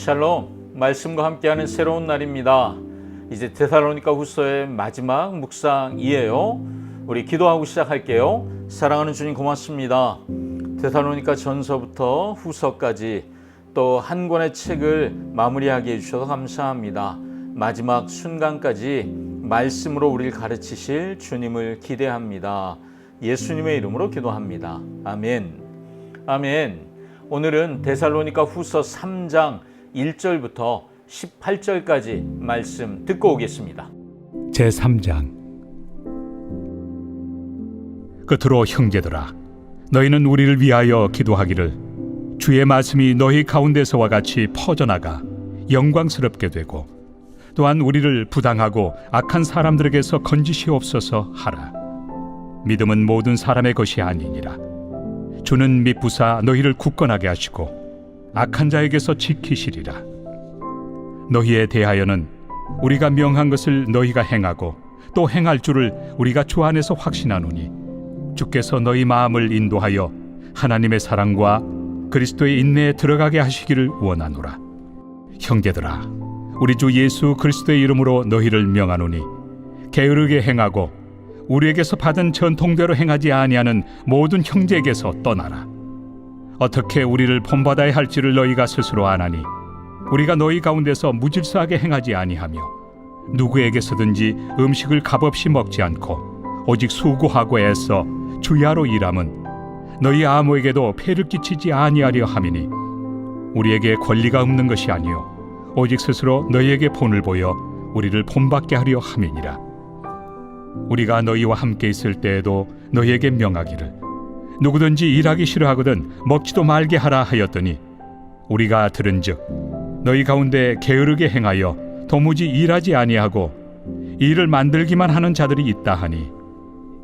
샬롬 말씀과 함께하는 새로운 날입니다. 이제 데살로니가 후서의 마지막 묵상이에요. 우리 기도하고 시작할게요. 사랑하는 주님 고맙습니다. 데살로니가 전서부터 후서까지 또 한 권의 책을 마무리하게 해주셔서 감사합니다. 마지막 순간까지 말씀으로 우리를 가르치실 주님을 기대합니다. 예수님의 이름으로 기도합니다. 아멘. 아멘. 오늘은 데살로니가 후서 3장 1절부터 18절까지 말씀 듣고 오겠습니다. 제3장. 끝으로 형제들아 너희는 우리를 위하여 기도하기를 주의 말씀이 너희 가운데서와 같이 퍼져나가 영광스럽게 되고 또한 우리를 부당하고 악한 사람들에게서 건지시옵소서 하라. 믿음은 모든 사람의 것이 아니니라. 주는 미부사 너희를 굳건하게 하시고 악한 자에게서 지키시리라. 너희에 대하여는 우리가 명한 것을 너희가 행하고 또 행할 줄을 우리가 주 안에서 확신하노니 주께서 너희 마음을 인도하여 하나님의 사랑과 그리스도의 인내에 들어가게 하시기를 원하노라. 형제들아 우리 주 예수 그리스도의 이름으로 너희를 명하노니 게으르게 행하고 우리에게서 받은 전통대로 행하지 아니하는 모든 형제에게서 떠나라 어떻게 우리를 본받아야 할지를 너희가 스스로 아나니 우리가 너희 가운데서 무질서하게 행하지 아니하며 누구에게서든지 음식을 값없이 먹지 않고 오직 수고하고 애써 주야로 일함은 너희 아무에게도 폐를 끼치지 아니하려 함이니 우리에게 권리가 없는 것이 아니요 오직 스스로 너희에게 본을 보여 우리를 본받게 하려 함이니라. 우리가 너희와 함께 있을 때에도 너희에게 명하기를 누구든지 일하기 싫어하거든 먹지도 말게 하라 하였더니 우리가 들은즉 너희 가운데 게으르게 행하여 도무지 일하지 아니하고 일을 만들기만 하는 자들이 있다 하니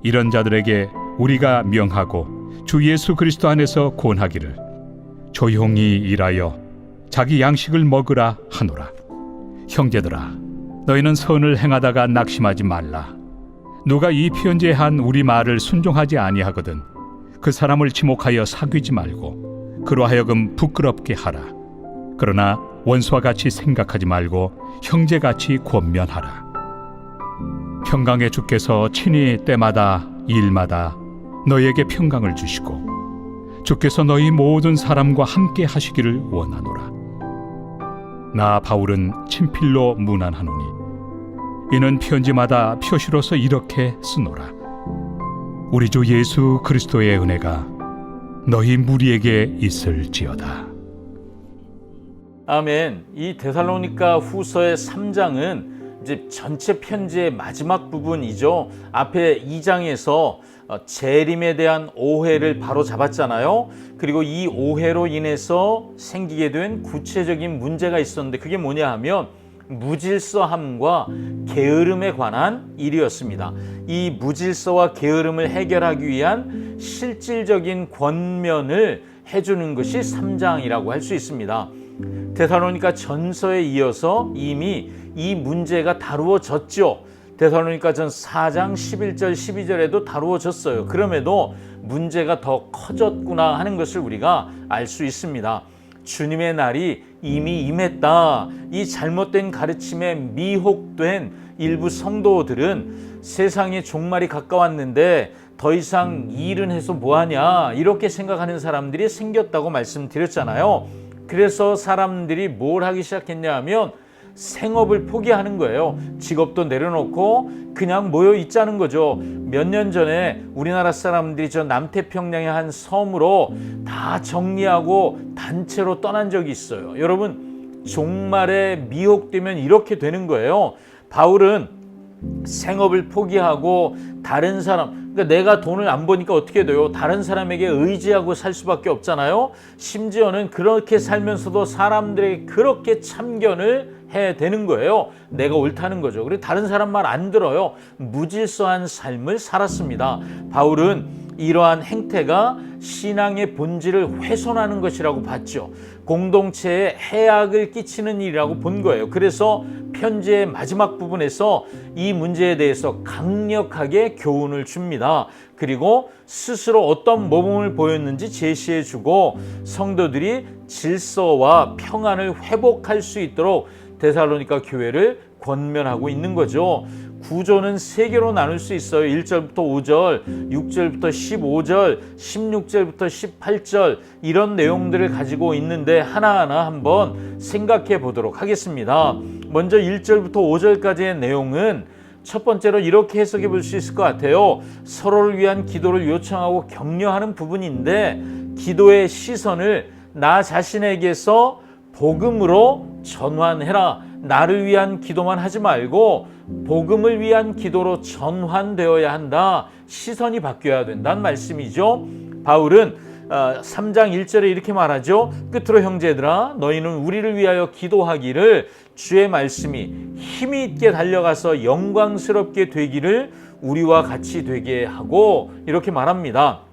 이런 자들에게 우리가 명하고 주 예수 그리스도 안에서 권하기를 조용히 일하여 자기 양식을 먹으라 하노라. 형제들아 너희는 선을 행하다가 낙심하지 말라. 누가 이 편지에 한 우리 말을 순종하지 아니하거든 그 사람을 지목하여 사귀지 말고 그로 하여금 부끄럽게 하라. 그러나 원수와 같이 생각하지 말고 형제같이 권면하라. 평강의 주께서 친히 때마다 일마다 너희에게 평강을 주시고 주께서 너희 모든 사람과 함께 하시기를 원하노라. 나 바울은 친필로 문안하노니 이는 편지마다 표시로서 이렇게 쓰노라 우리 주 예수 그리스도의 은혜가 너희 무리에게 있을지어다 아멘. 이 데살로니가 후서의 3장은 이제 전체 편지의 마지막 부분이죠. 앞에 2장에서 어, 재림에 대한 오해를 바로 잡았잖아요. 그리고 이 오해로 인해서 생기게 된 구체적인 문제가 있었는데 그게 뭐냐 하면 무질서함과 게으름에 관한 일이었습니다. 이 무질서와 게으름을 해결하기 위한 실질적인 권면을 해주는 것이 3장이라고 할 수 있습니다. 데살로니가 전서에 이어서 이미 이 문제가 다루어졌죠. 데살로니가 전 4장 11절 12절에도 다루어졌어요. 그럼에도 문제가 더 커졌구나 하는 것을 우리가 알 수 있습니다. 주님의 날이 이미 임했다. 이 잘못된 가르침에 미혹된 일부 성도들은 세상의 종말이 가까웠는데 더 이상 일은 해서 뭐하냐 이렇게 생각하는 사람들이 생겼다고 말씀드렸잖아요. 그래서 사람들이 뭘 하기 시작했냐 하면 생업을 포기하는 거예요. 직업도 내려놓고 그냥 모여 있자는 거죠. 몇 년 전에 우리나라 사람들이 저 남태평양의 한 섬으로 다 정리하고 단체로 떠난 적이 있어요. 여러분, 종말에 미혹되면 이렇게 되는 거예요. 바울은 생업을 포기하고 다른 사람, 그러니까 내가 돈을 안 버니까 어떻게 돼요? 다른 사람에게 의지하고 살 수밖에 없잖아요. 심지어는 그렇게 살면서도 사람들에게 그렇게 참견을 해야 되는 거예요. 내가 옳다는 거죠. 그리고 다른 사람 말 안 들어요. 무질서한 삶을 살았습니다. 바울은 이러한 행태가 신앙의 본질을 훼손하는 것이라고 봤죠. 공동체에 해악을 끼치는 일이라고 본 거예요. 그래서 편지의 마지막 부분에서 이 문제에 대해서 강력하게 교훈을 줍니다. 그리고 스스로 어떤 모범을 보였는지 제시해 주고 성도들이 질서와 평안을 회복할 수 있도록 데살로니가 교회를 권면하고 있는 거죠. 구조는 세 개로 나눌 수 있어요. 1절부터 5절, 6절부터 15절, 16절부터 18절 이런 내용들을 가지고 있는데 하나하나 한번 생각해 보도록 하겠습니다. 먼저 1절부터 5절까지의 내용은 첫 번째로 이렇게 해석해 볼 수 있을 것 같아요. 서로를 위한 기도를 요청하고 격려하는 부분인데 기도의 시선을 나 자신에게서 복음으로 전환해라. 나를 위한 기도만 하지 말고 복음을 위한 기도로 전환되어야 한다. 시선이 바뀌어야 된다는 말씀이죠. 바울은 3장 1절에 이렇게 말하죠. 끝으로 형제들아 너희는 우리를 위하여 기도하기를 주의 말씀이 힘이 있게 달려가서 영광스럽게 되기를 우리와 같이 되게 하고 이렇게 말합니다.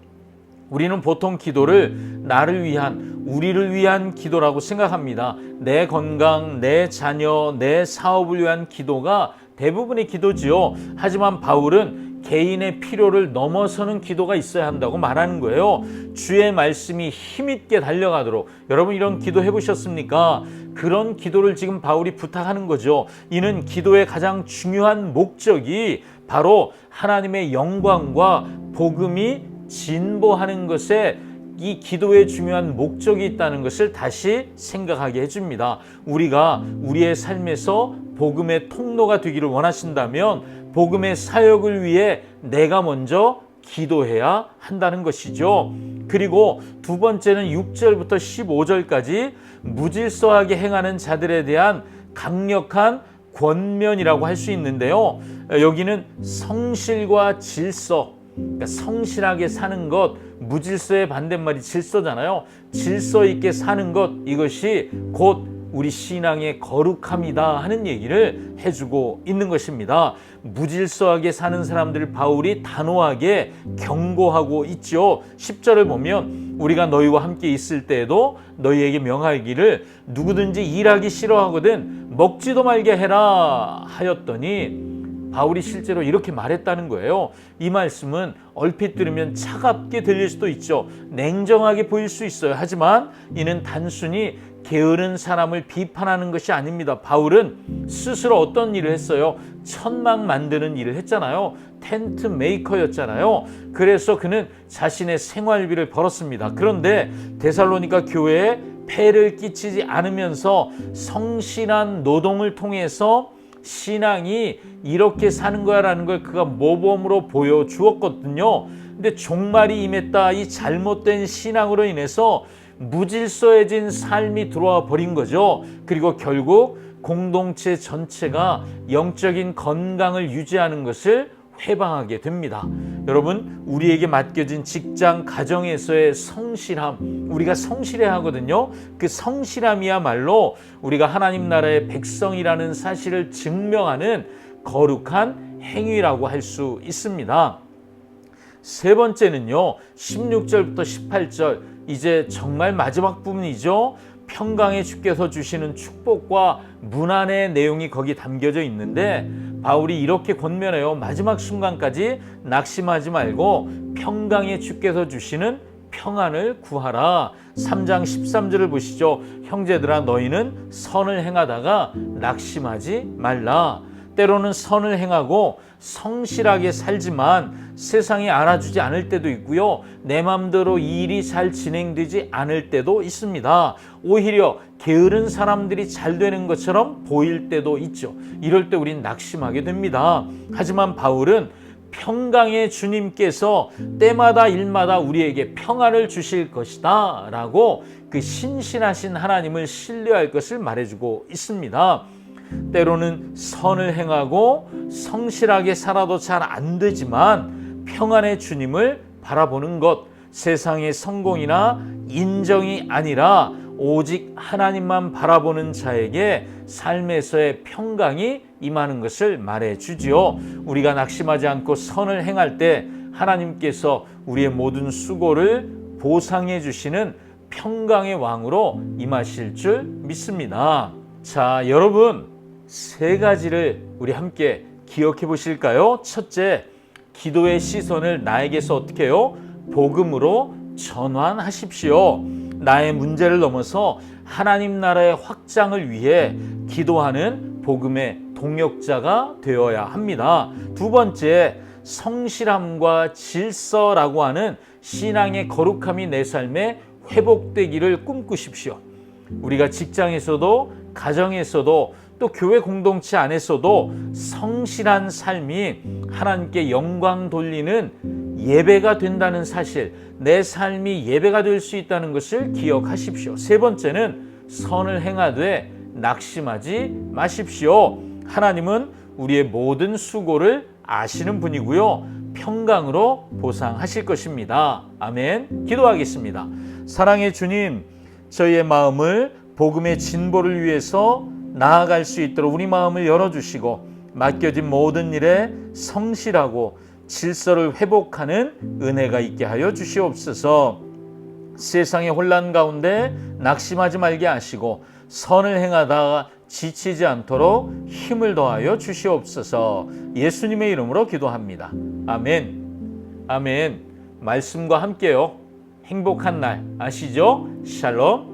우리는 보통 기도를 나를 위한 우리를 위한 기도라고 생각합니다. 내 건강, 내 자녀, 내 사업을 위한 기도가 대부분의 기도지요. 하지만 바울은 개인의 필요를 넘어서는 기도가 있어야 한다고 말하는 거예요. 주의 말씀이 힘있게 달려가도록 여러분 이런 기도 해보셨습니까? 그런 기도를 지금 바울이 부탁하는 거죠. 이는 기도의 가장 중요한 목적이 바로 하나님의 영광과 복음이 진보하는 것에 이 기도의 중요한 목적이 있다는 것을 다시 생각하게 해줍니다. 우리가 우리의 삶에서 복음의 통로가 되기를 원하신다면 복음의 사역을 위해 내가 먼저 기도해야 한다는 것이죠. 그리고 두 번째는 6절부터 15절까지 무질서하게 행하는 자들에 대한 강력한 권면이라고 할 수 있는데요. 여기는 성실과 질서, 그러니까 성실하게 사는 것, 무질서의 반대말이 질서잖아요. 질서 있게 사는 것, 이것이 곧 우리 신앙의 거룩함이다 하는 얘기를 해주고 있는 것입니다. 무질서하게 사는 사람들을 바울이 단호하게 경고하고 있죠. 10절을 보면 우리가 너희와 함께 있을 때에도 너희에게 명하기를 누구든지 일하기 싫어하거든 먹지도 말게 해라 하였더니 바울이 실제로 이렇게 말했다는 거예요. 이 말씀은 얼핏 들으면 차갑게 들릴 수도 있죠. 냉정하게 보일 수 있어요. 하지만 이는 단순히 게으른 사람을 비판하는 것이 아닙니다. 바울은 스스로 어떤 일을 했어요? 천막 만드는 일을 했잖아요. 텐트 메이커였잖아요. 그래서 그는 자신의 생활비를 벌었습니다. 그런데 데살로니가 교회에 폐를 끼치지 않으면서 성실한 노동을 통해서 신앙이 이렇게 사는 거야라는 걸 그가 모범으로 보여주었거든요. 근데 종말이 임했다. 이 잘못된 신앙으로 인해서 무질서해진 삶이 들어와 버린 거죠. 그리고 결국 공동체 전체가 영적인 건강을 유지하는 것을 회방하게 됩니다. 여러분, 우리에게 맡겨진 직장, 가정에서의 성실함, 우리가 성실해야 하거든요. 그 성실함이야말로 우리가 하나님 나라의 백성이라는 사실을 증명하는 거룩한 행위라고 할 수 있습니다. 세 번째는요, 16절부터 18절, 이제 정말 마지막 부분이죠. 평강의 주께서 주시는 축복과 문안의 내용이 거기 담겨져 있는데 바울이 이렇게 권면해요. 마지막 순간까지 낙심하지 말고 평강의 주께서 주시는 평안을 구하라. 3장 13절을 보시죠. 형제들아 너희는 선을 행하다가 낙심하지 말라. 때로는 선을 행하고 성실하게 살지만 세상이 알아주지 않을 때도 있고요. 내 마음대로 일이 잘 진행되지 않을 때도 있습니다. 오히려 게으른 사람들이 잘 되는 것처럼 보일 때도 있죠. 이럴 때 우린 낙심하게 됩니다. 하지만 바울은 평강의 주님께서 때마다 일마다 우리에게 평안을 주실 것이다 라고 그 신실하신 하나님을 신뢰할 것을 말해주고 있습니다. 때로는 선을 행하고 성실하게 살아도 잘 안 되지만 평안의 주님을 바라보는 것 세상의 성공이나 인정이 아니라 오직 하나님만 바라보는 자에게 삶에서의 평강이 임하는 것을 말해 주지요. 우리가 낙심하지 않고 선을 행할 때 하나님께서 우리의 모든 수고를 보상해 주시는 평강의 왕으로 임하실 줄 믿습니다. 자, 여러분 세 가지를 우리 함께 기억해 보실까요? 첫째, 기도의 시선을 나에게서 어떻게 해요? 복음으로 전환하십시오. 나의 문제를 넘어서 하나님 나라의 확장을 위해 기도하는 복음의 동역자가 되어야 합니다. 두 번째, 성실함과 질서라고 하는 신앙의 거룩함이 내 삶에 회복되기를 꿈꾸십시오. 우리가 직장에서도 가정에서도 또 교회 공동체 안에서도 성실한 삶이 하나님께 영광 돌리는 예배가 된다는 사실, 내 삶이 예배가 될 수 있다는 것을 기억하십시오. 세 번째는 선을 행하되 낙심하지 마십시오. 하나님은 우리의 모든 수고를 아시는 분이고요. 평강으로 보상하실 것입니다. 아멘. 기도하겠습니다. 사랑의 주님, 저희의 마음을 복음의 진보를 위해서 나아갈 수 있도록 우리 마음을 열어주시고 맡겨진 모든 일에 성실하고 질서를 회복하는 은혜가 있게 하여 주시옵소서. 세상의 혼란 가운데 낙심하지 말게 하시고 선을 행하다가 지치지 않도록 힘을 더하여 주시옵소서. 예수님의 이름으로 기도합니다. 아멘. 아멘. 말씀과 함께요. 행복한 날 아시죠? 샬롬.